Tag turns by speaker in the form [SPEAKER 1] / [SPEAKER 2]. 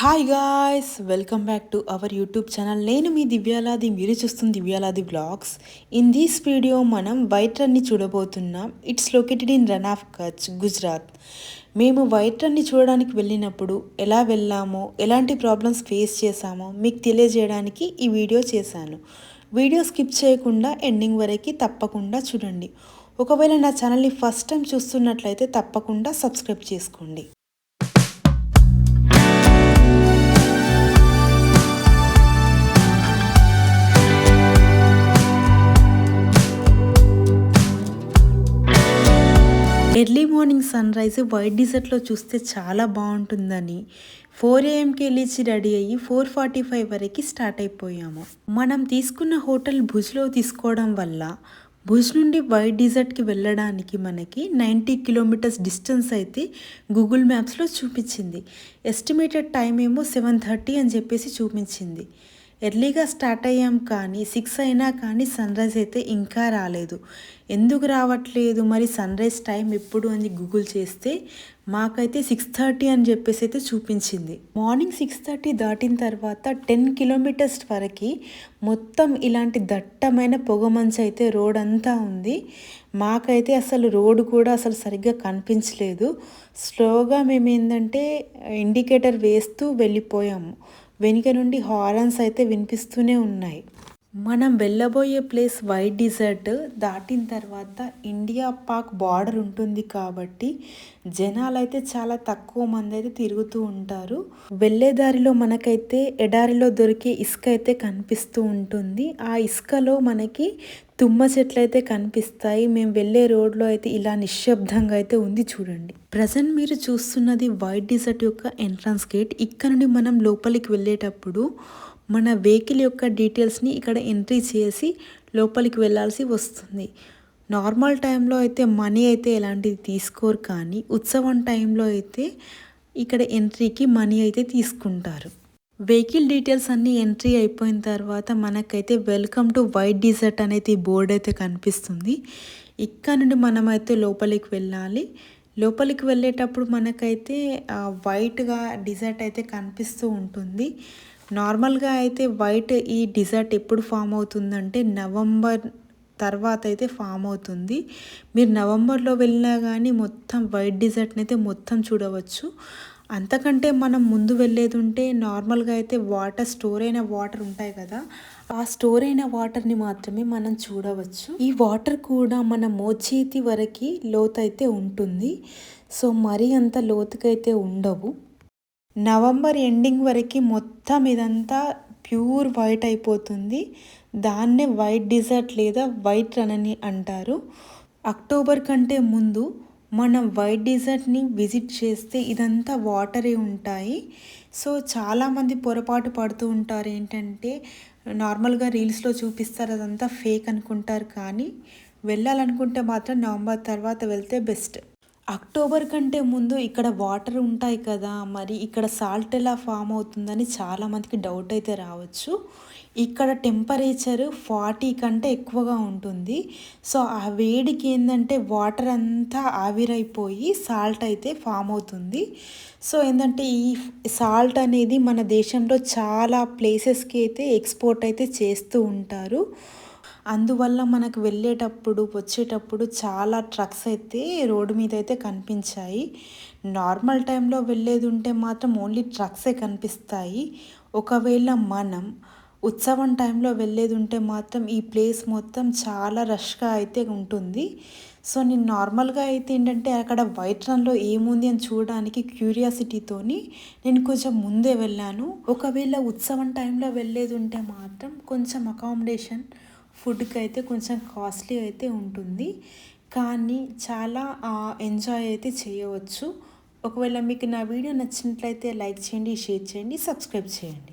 [SPEAKER 1] Hi guys welcome back to our YouTube channel నేను మీ దివ్యాలాది మీరు చూస్తుంది Divyaladi vlogs in this video మనం వైట్ రన్ని చూడబోతున్నాం. It's located in Rann of Kutch Gujarat మేము వైట్ రన్ని చూడడానికి వెళ్ళినప్పుడు ఎలా వెళ్ళామో ఎలాంటి ప్రాబ్లమ్స్ ఫేస్ చేశామో మీకు తెలియజేయడానికి ఈ వీడియో చేశాను. వీడియో స్కిప్ చేయకుండా ఎండింగ్ వరకు తప్పకుండా చూడండి. ఒకవేళ నా ఛానల్ని ఫస్ట్ టైం చూస్తున్నట్లయితే తప్పకుండా సబ్స్క్రైబ్ చేసుకోండి. మార్నింగ్ సన్ రైజ్ వైట్ డిజర్ట్లో చూస్తే చాలా బాగుంటుందని ఫోర్ ఏఎంకి వెళ్ళి రెడీ అయ్యి ఫోర్ ఫార్టీ ఫైవ్ వరకు స్టార్ట్ అయిపోయాము. మనం తీసుకున్న హోటల్ భుజ్లో తీసుకోవడం వల్ల భుజ్ నుండి వైట్ డిజర్ట్కి వెళ్ళడానికి మనకి నైంటీ కిలోమీటర్స్ డిస్టెన్స్ అయితే గూగుల్ మ్యాప్స్లో చూపించింది. ఎస్టిమేటెడ్ టైం ఏమో సెవెన్ థర్టీ అని చెప్పేసి చూపించింది. ఎర్లీగా స్టార్ట్ అయ్యాం కానీ సిక్స్ అయినా కానీ సన్ రైజ్ అయితే ఇంకా రాలేదు. ఎందుకు రావట్లేదు? మరి సన్ రైజ్ టైం ఎప్పుడు అని గూగుల్ చేస్తే మాకైతే సిక్స్ థర్టీ అని చెప్పేసి అయితే చూపించింది. మార్నింగ్ సిక్స్ థర్టీ దాటిన తర్వాత టెన్ కిలోమీటర్స్ వరకు మొత్తం ఇలాంటి దట్టమైన పొగమంచు అయితే రోడ్ అంతా ఉంది. మాకైతే అసలు రోడ్డు కూడా అసలు సరిగ్గా కనిపించలేదు. స్లోగా మేము ఏంటంటే ఇండికేటర్ వేస్తూ వెళ్ళిపోయాము. వెనుక నుండి హారన్స్ అయితే వినిపిస్తూనే ఉన్నాయి. మనం వెళ్ళబోయే ప్లేస్ వైట్ డిజర్ట్ దాటిన తర్వాత ఇండియా పాక్ బార్డర్ ఉంటుంది కాబట్టి జనాలు అయితే చాలా తక్కువ మంది అయితే తిరుగుతూ ఉంటారు. వెళ్ళే దారిలో మనకైతే ఎడారిలో దొరికే ఇసుక అయితే కనిపిస్తూ ఉంటుంది. ఆ ఇసుకలో మనకి తుమ్మ చెట్లు అయితే కనిపిస్తాయి. మేము వెళ్ళే రోడ్లో అయితే ఇలా నిశ్శబ్దంగా అయితే ఉంది చూడండి. ప్రజెంట్ మీరు చూస్తున్నది వైట్ డిజర్ట్ యొక్క ఎంట్రన్స్ గేట్. ఇక్కడ నుండి మనం లోపలికి వెళ్ళేటప్పుడు మన వెహికల్ యొక్క డీటెయిల్స్ని ఇక్కడ ఎంట్రీ చేసి లోపలికి వెళ్ళాల్సి వస్తుంది. నార్మల్ టైంలో అయితే మనీ అయితే ఎలాంటిది తీసుకోరు కానీ ఉత్సవం టైంలో అయితే ఇక్కడ ఎంట్రీకి మనీ అయితే తీసుకుంటారు. వెహికల్ డీటెయిల్స్ అన్నీ ఎంట్రీ అయిపోయిన తర్వాత మనకైతే వెల్కమ్ టు వైట్ డిజర్ట్ అనేది బోర్డు అయితే కనిపిస్తుంది. ఇక్కడ నుండి మనమైతే లోపలికి వెళ్ళాలి. లోపలికి వెళ్ళేటప్పుడు మనకైతే వైట్గా డిజర్ట్ అయితే కనిపిస్తూ ఉంటుంది. నార్మల్గా అయితే వైట్ ఈ డిజర్ట్ ఎప్పుడు ఫామ్ అవుతుందంటే నవంబర్ తర్వాత అయితే ఫామ్ అవుతుంది. మీరు నవంబర్లో వెళ్ళినా కానీ మొత్తం వైట్ డిజర్ట్ని అయితే మొత్తం చూడవచ్చు. అంతకంటే మనం ముందు వెళ్ళేది ఉంటే నార్మల్గా అయితే వాటర్ స్టోర్ అయిన వాటర్ ఉంటాయి కదా ఆ స్టోర్ అయిన వాటర్ని మాత్రమే మనం చూడవచ్చు. ఈ వాటర్ కూడా మన మోచేతి వరకు లోతైతే ఉంటుంది. సో మరీ అంత లోతుకైతే ఉండవు. నవంబర్ ఎండింగ్ వరకు మొత్తం ఇదంతా ప్యూర్ వైట్ అయిపోతుంది. దాన్నే వైట్ డిజర్ట్ లేదా వైట్ రన్ అని అంటారు. అక్టోబర్ కంటే ముందు మనం వైట్ డిజర్ట్ని విజిట్ చేస్తే ఇదంతా వాటరే ఉంటాయి. సో చాలామంది పొరపాటు పడుతూ ఉంటారు. ఏంటంటే నార్మల్గా రీల్స్లో చూపిస్తారు. అదంతా ఫేక్ అనుకుంటారు. కానీ వెళ్ళాలనుకుంటే మాత్రం నవంబర్ తర్వాత వెళ్తే బెస్ట్. అక్టోబర్ కంటే ముందు ఇక్కడ వాటర్ ఉంటాయి కదా మరి ఇక్కడ సాల్ట్ ఎలా ఫామ్ అవుతుందని చాలామందికి డౌట్ అయితే రావచ్చు. ఇక్కడ టెంపరేచర్ ఫార్టీ కంటే ఎక్కువగా ఉంటుంది. సో ఆ వేడికి ఏంటంటే వాటర్ అంతా ఆవిరైపోయి సాల్ట్ అయితే ఫామ్ అవుతుంది. సో ఏంటంటే ఈ సాల్ట్ అనేది మన దేశంలో చాలా ప్లేసెస్కి అయితే ఎక్స్పోర్ట్ అయితే చేస్తూ ఉంటారు. అందువల్ల మనకు వెళ్ళేటప్పుడు వచ్చేటప్పుడు చాలా ట్రక్స్ అయితే రోడ్డు మీద అయితే కనిపించాయి. నార్మల్ టైంలో వెళ్ళేది ఉంటే మాత్రం ఓన్లీ ట్రక్సే కనిపిస్తాయి. ఒకవేళ మనం ఉత్సవం టైంలో వెళ్ళేది ఉంటే మాత్రం ఈ ప్లేస్ మొత్తం చాలా రష్గా అయితే ఉంటుంది. సో నేను నార్మల్గా అయితే ఏంటంటే అక్కడ వైట్ రన్లో ఏముంది అని చూడడానికి క్యూరియాసిటీతోని నేను కొంచెం ముందే వెళ్ళాను. ఒకవేళ ఉత్సవం టైంలో వెళ్ళేది ఉంటే మాత్రం కొంచెం అకామిడేషన్ ఫుడ్కి అయితే కొంచెం కాస్ట్లీ అయితే ఉంటుంది. కానీ చాలా ఎంజాయ్ అయితే చేయవచ్చు. ఒకవేళ మీకు నా వీడియో నచ్చినట్లయితే లైక్ చేయండి షేర్ చేయండి సబ్స్క్రైబ్ చేయండి.